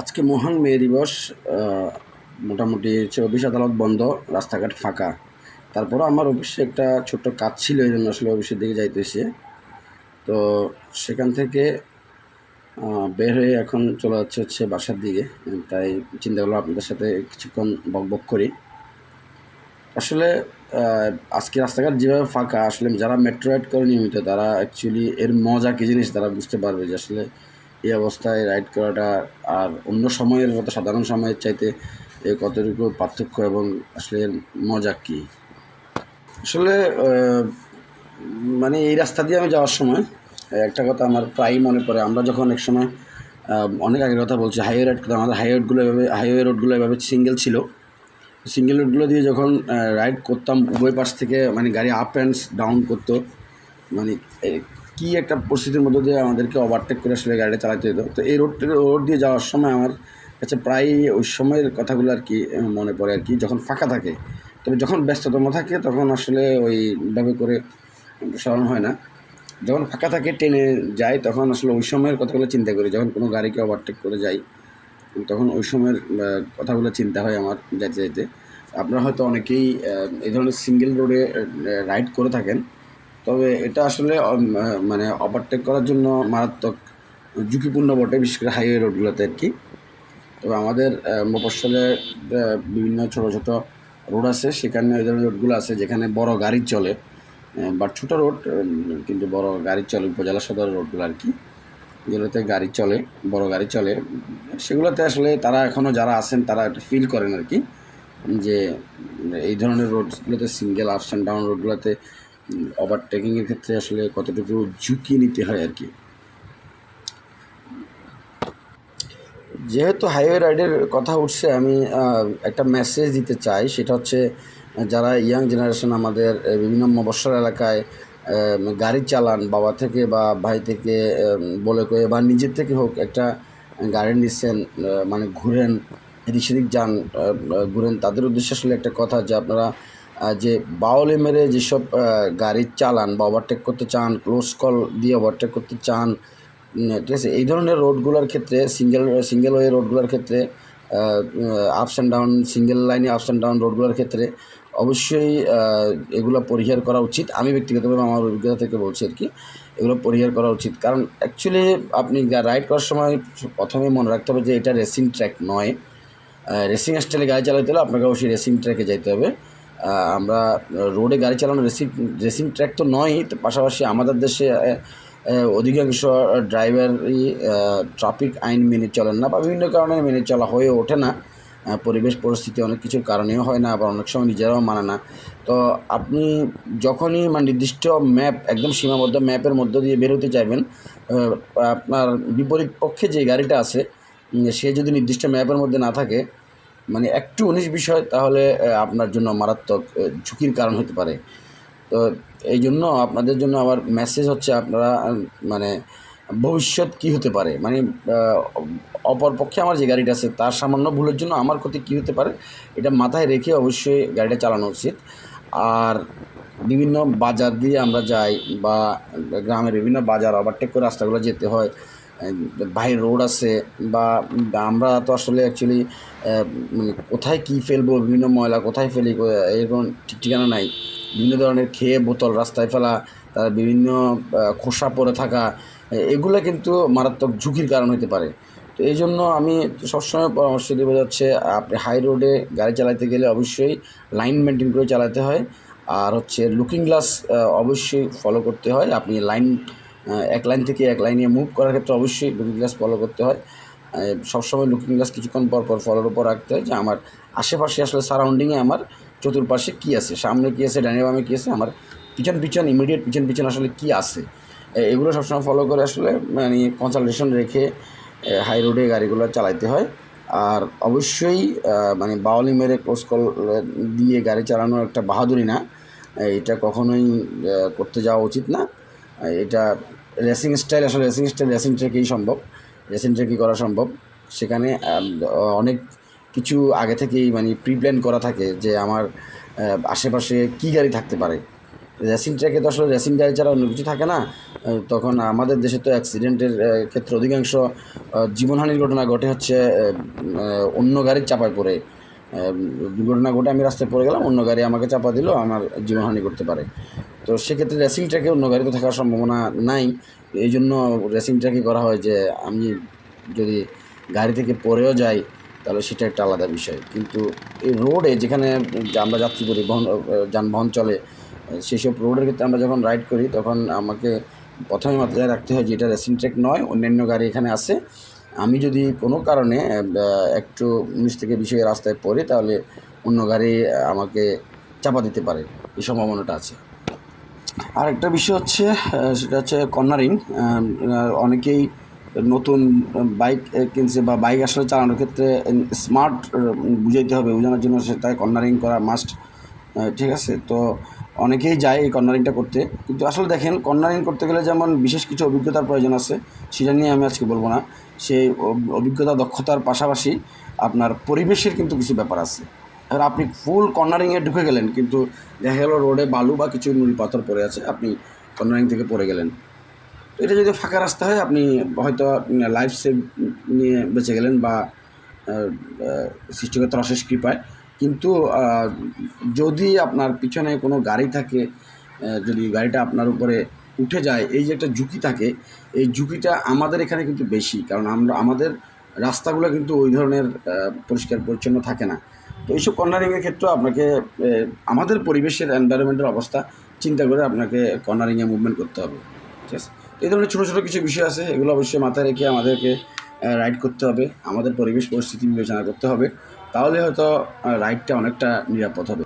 আজকে মহান মে দিবস মোটামুটি অফিস আদালত বন্ধ, রাস্তাঘাট ফাঁকা। তারপরও আমার অফিসে একটা ছোট্ট কাজ ছিল, এই জন্য আসলে অফিসের দিকে যাইতেছে। তো সেখান থেকে বের হয়ে এখন চলে যাচ্ছে হচ্ছে বাসার দিকে। তাই চিন্তা করলাম আপনাদের সাথে কিছুক্ষণ বক বক করি। আসলে আজকে রাস্তাঘাট যেভাবে ফাঁকা, আসলে যারা মেট্রো রাইড করে নিয়মিত, তারা অ্যাকচুয়ালি এর মজা কী জিনিস তারা বুঝতে পারবে যে আসলে এই অবস্থায় রাইড করাটা আর অন্য সময়ের মতো, সাধারণ সময়ের চাইতে এ কতটুকু পার্থক্য এবং আসলে মজা কী? আসলে মানে এই রাস্তা দিয়ে আমি যাওয়ার সময়, একটা কথা আমার প্রায়ই মনে পড়ে, আমরা যখন এক সময় অনেক আগের কথা বলছি হাইওয়ে রাইড করতাম আমাদের হাইওয়ে রোডগুলো এভাবে হাইওয়ে রোডগুলো এভাবে সিঙ্গেল ছিল। সিঙ্গেল রোডগুলো দিয়ে যখন রাইড করতাম, উভয় পাশ থেকে মানে গাড়ি আপ অ্যান্ড ডাউন করতো মানে কি একটা পরিস্থিতির মধ্যে দিয়ে আমাদেরকে ওভারটেক করে আসলে গাড়িটা চালাতে হতো? তো এই রোড রোড দিয়ে যাওয়ার সময় আমার কাছে প্রায় ওই সময়ের কথাগুলো আর কি মনে পড়ে আর কি। যখন ফাঁকা থাকে, তবে যখন ব্যস্ততম থাকে, তখন আসলে ওইভাবে করে স্মরণ হয় না। যখন ফাঁকা থাকে ট্রেনে যাই, তখন আসলে ওই সময়ের কথাগুলো চিন্তা করি। যখন কোনো গাড়িকে ওভারটেক করে যাই, তখন ওই সময়ের কথাগুলো চিন্তা হয় আমার যাইতে যাইতে। আপনারা হয়তো অনেকেই এই ধরনের সিঙ্গেল রোডে রাইড করে থাকেন। তবে এটা আসলে মানে ওভারটেক করার জন্য মারাত্মক ঝুঁকিপূর্ণ বটে বিশেষ করে হাইওয়ে রোডগুলোতে আর কি। তবে আমাদের আহ, মফস্বলে বিভিন্ন ছোট ছোট রোড আছে সেখানে ওই ধরনের রোডগুলো আছে যেখানে বড় গাড়ি চলে। বাট ছোটো রোড কিন্তু বড় গাড়ি চলে উপজেলা সদর রোডগুলো আর কি যেগুলোতে গাড়ি চলে বড় গাড়ি চলে। সেগুলোতে আসলে তারা এখনও যারা আছেন তারা একটু ফিল করেন আর কি যে এই ধরনের রোডগুলোতে সিঙ্গেল আপস অ্যান্ড ডাউন রোডগুলোতে ওভারটেকিংয়ের ক্ষেত্রে আসলে কতটুকু ঝুঁকি নিতে হয় আর কি? যেহেতু হাইওয়ে রাইডের কথা উঠছে, আমি একটা মেসেজ দিতে চাই। সেটা হচ্ছে, যারা ইয়াং জেনারেশন আমাদের বিভিন্ন মবস্বর এলাকায় গাড়ি চালান, বাবা থেকে বা ভাই থেকে বলে কয়ে বা নিজের থেকে হোক একটা গাড়ি নিচ্ছেন মানে ঘুরেন, এদিক সেদিক যান ঘুরেন, তাদের উদ্দেশ্যে আসলে একটা কথা যে আপনারা যে বাউলে মেরে যেসব আহ, গাড়ি চালান বা ওভারটেক করতে চান ক্লোজ কল দিয়ে ওভারটেক করতে চান ঠিক আছে এই ধরনের রোডগুলোর ক্ষেত্রে সিঙ্গেল সিঙ্গেল ওয়ে রোডগুলোর ক্ষেত্রে আপস অ্যান্ড ডাউন সিঙ্গেল লাইনে আপস অ্যান্ড ডাউন রোডগুলোর ক্ষেত্রে অবশ্যই এগুলো পরিহার করা উচিত। আমি ব্যক্তিগতভাবে আমার অভিজ্ঞতা থেকে বলছি আর কি এগুলো পরিহার করা উচিত। কারণ অ্যাকচুয়ালি আপনি রাইড করার সময় প্রথমে মনে রাখতে হবে যে এটা রেসিং ট্র্যাক নয়। রেসিং স্টাইলে গাড়ি চালাতে হলে আপনাকে অবশ্যই রেসিং ট্র্যাকে যেতে হবে। আমরা রোডে গাড়ি চালানো রেসিং রেসিং ট্র্যাক তো নয় পাশাপাশি আমাদের দেশে অধিকাংশ ড্রাইভারই ট্রাফিক আইন মেনে চলেন না বা বিভিন্ন কারণে মেনে চলা হয়ে ওঠে না। পরিবেশ পরিস্থিতি অনেক কিছুর কারণেও হয় না, আবার অনেক সময় নিজেরাও মানে না। তো আপনি যখনই মানে নির্দিষ্ট ম্যাপ একদম সীমাবদ্ধ ম্যাপের মধ্য দিয়ে বেরোতে চাইবেন আপনার বিপরীত পক্ষে যে গাড়িটা আছে সে যদি নির্দিষ্ট ম্যাপের মধ্যে না থাকে মানে একটু উনিশ বিষয় তাহলে আপনার জন্য মারাত্মক ঝুঁকির কারণ হতে পারে। তো এই জন্য আপনাদের জন্য আমার মেসেজ হচ্ছে আপনারা মানে ভবিষ্যৎ কী হতে পারে? মানে আহ, অপর পক্ষে আমার যে গাড়িটা আছে তার সামান্য ভুলের জন্য আমার ক্ষতি কী হতে পারে? এটা মাথায় রেখে অবশ্যই গাড়িটা চালানো উচিত। আর বিভিন্ন বাজার দিয়ে আমরা যাই বা গ্রামের বিভিন্ন বাজার ওভারটেক করে রাস্তাগুলো যেতে হয় বাইরে রোড আছে বা আমরা তো আসলে অ্যাকচুয়ালি মানে কোথায় কী ফেলব, বিভিন্ন ময়লা কোথায় ফেলি এরকম ঠিক ঠিকানা নাই। বিভিন্ন ধরনের খেয়ে বোতল রাস্তায় ফেলা, তার বিভিন্ন খোসা পড়ে থাকা এগুলো কিন্তু মারাত্মক ঝুঁকির কারণ হতে পারে। তো এই জন্য আমি সবসময় পরামর্শ দেবো যাচ্ছে, আপনি হাই রোডে গাড়ি চালাতে গেলে অবশ্যই লাইন মেনটেন করে চালাতে হয়। আর হচ্ছে লুকিং গ্লাস অবশ্যই ফলো করতে হয়। আপনি লাইন এক লাইন থেকে এক লাইনে মুভ করার ক্ষেত্রে অবশ্যই লুকিং গ্লাস ফলো করতে হয়। সবসময় লুকিং গ্লাস কিছুক্ষণ পর পর ফলোর উপর রাখতে হয় যে আমার আশেপাশে আসলে সারাউন্ডিংয়ে আমার চতুর্পাশে কী আছে, সামনে কী আছে, ডানে বামে কী আছে, আমার পিছন পিছন ইমিডিয়েট পিছন পিছন আসলে কী আছে। এগুলো সবসময় ফলো করে আসলে মানে কনসালটেশন রেখে হাই রোডে গাড়িগুলো চালাইতে হয়। আর অবশ্যই মানে বাউলি মেরে ক্লোজ কল দিয়ে গাড়ি চালানো একটা বাহাদুরি না। এটা কখনোই করতে যাওয়া উচিত না। এটা রেসিং স্টাইল আসলে রেসিং স্টাইল রেসিং ট্রেকেই সম্ভব। রেসিং ট্রেকই করা সম্ভব। সেখানে অনেক কিছু আগে থেকেই মানে প্রি প্ল্যান করা থাকে যে আমার আশেপাশে কী গাড়ি থাকতে পারে। রেসিং ট্র্যাকে তো আসলে রেসিং গাড়ি ছাড়া অন্য কিছু থাকে না। তখন আমাদের দেশে তো অ্যাক্সিডেন্টের ক্ষেত্রে অধিকাংশ জীবনহানির ঘটনা ঘটে হচ্ছে অন্য গাড়ির চাপায় পড়ে। দুর্ঘটনা ঘটে আমি রাস্তায় পড়ে গেলাম, অন্য গাড়ি আমাকে চাপা দিল, আমার জীবনহানি করতে পারে। তো সেক্ষেত্রে রেসিং ট্র্যাকে অন্য গাড়িতে থাকার সম্ভাবনা নাই। এই জন্য রেসিং ট্র্যাকই করা হয় যে, আমি যদি গাড়ি থেকে পরেও যাই, তাহলে সেটা একটা আলাদা বিষয়। কিন্তু এই রোডে যেখানে আমরা যাত্রী পরিবহন যানবাহন চলে সেই সব রোডের ক্ষেত্রে আমরা যখন রাইড করি, তখন আমাকে প্রথমে মাথায় রাখতে হয় যে, এটা রেসিং ট্র্যাক নয়, অন্যান্য গাড়ি এখানে আছে। আমি যদি কোনো কারণে একটু নিচ থেকে বিষয়ে রাস্তায় পড়ি, তাহলে অন্য গাড়ি আমাকে চাপা দিতে পারে। এই সম্ভাবনাটা আছে। আর একটা বিষয় হচ্ছে সেটা হচ্ছে কর্নারিং। অনেকেই নতুন বাইক কিনছে বা বাইক আসলে চালানোর ক্ষেত্রে স্মার্ট বুঝাইতে হবে, বোঝানোর জন্য সেটা কর্নারিং করা মাস্ট ঠিক আছে? তো অনেকেই যায় এই কর্নারিংটা করতে। কিন্তু আসলে দেখেন, কর্নারিং করতে গেলে যেমন বিশেষ কিছু অভিজ্ঞতার প্রয়োজন আছে, সেটা নিয়ে আমি আজকে বলব না। সেই অভিজ্ঞতা, দক্ষতার পাশাপাশি আপনার পরিবেশের কিন্তু কিছু ব্যাপার আছে। এবার আপনি ফুল কর্নারিংয়ে ঢুকে গেলেন কিন্তু দেখা গেল রোডে বালু বা কিছু নুড়ি পাথর পড়ে আছে আপনি কর্নারিং থেকে পড়ে গেলেন। তো এটা যদি ফাঁকা রাস্তা হয় আপনি হয়তো লাইফ সেভ নিয়ে বেঁচে গেলেন বা আহ, অশেষ কৃপায়। কিন্তু যদি আপনার পিছনে কোনো গাড়ি থাকে যদি গাড়িটা আপনার উপরে উঠে যায় এই যে একটা ঝুঁকি থাকে এই ঝুঁকিটা আমাদের এখানে কিন্তু বেশি। কারণ আমরা আমাদের রাস্তাগুলো কিন্তু ওই ধরনের পরিষ্কার পরিচ্ছন্ন থাকে না। তো এইসব কর্নারিংয়ের ক্ষেত্রে আপনাকে আমাদের পরিবেশের এনভায়রনমেন্টের অবস্থা চিন্তা করে আপনাকে কর্নারিংয়ে মুভমেন্ট করতে হবে। ঠিক আছে? এই ধরনের ছোটো ছোটো কিছু বিষয় আছে, এগুলো অবশ্যই মাথায় রেখে আমাদেরকে রাইড করতে হবে। আমাদের পরিবেশ পরিস্থিতি বিবেচনা করতে হবে। তাহলে হয়তো রাইডটা অনেকটা নিরাপদ হবে।